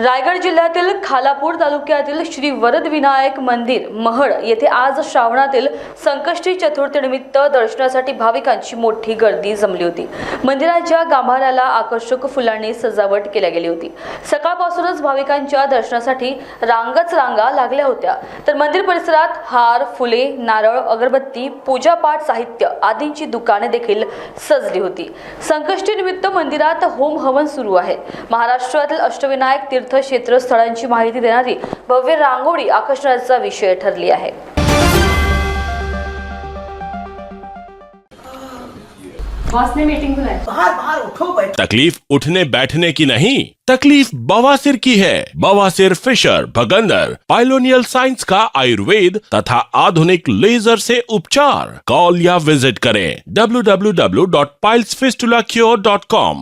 रायगड जिल्ह्यातील खालापूर तालुक्यातील श्री वरद विनायक मंदिर महड येथे आज श्रावणातील संकष्टी चतुर्थीनिमित्त दर्शनासाठी भाविकांची मोठी गर्दी जमली होती. मंदिराच्या गाभाऱ्याला आकर्षक फुलांनी सजावट केल्या गेली होती. सकाळपासूनच भाविकांच्या दर्शनासाठी रांगच रांगा लागल्या होत्या. तर मंदिर परिसरात हार फुले नारळ अगरबत्ती पूजापाठ साहित्य आदींची दुकाने देखील सजली होती. संकष्टी निमित्त मंदिरात होम हवन सुरू आहे. महाराष्ट्रातील अष्टविनायक तीर्थ तीर्थक्षेत्र स्थळांची माहिती देणारी भव्य रांगोळी आकर्षणाचा विषय ठरली आहे. बॉस ने मीटिंग बुलाई बाहर बाहर उठो बैठ तकलीफ़ उठने बैठने की नहीं तकलीफ़ बवासीर की है। बवासीर फिशर भगंदर पाइलोनियल साइंस का आयुर्वेद तथा आधुनिक लेजर से उपचार। कॉल या विज़िट करें www.pilesfistulacure.com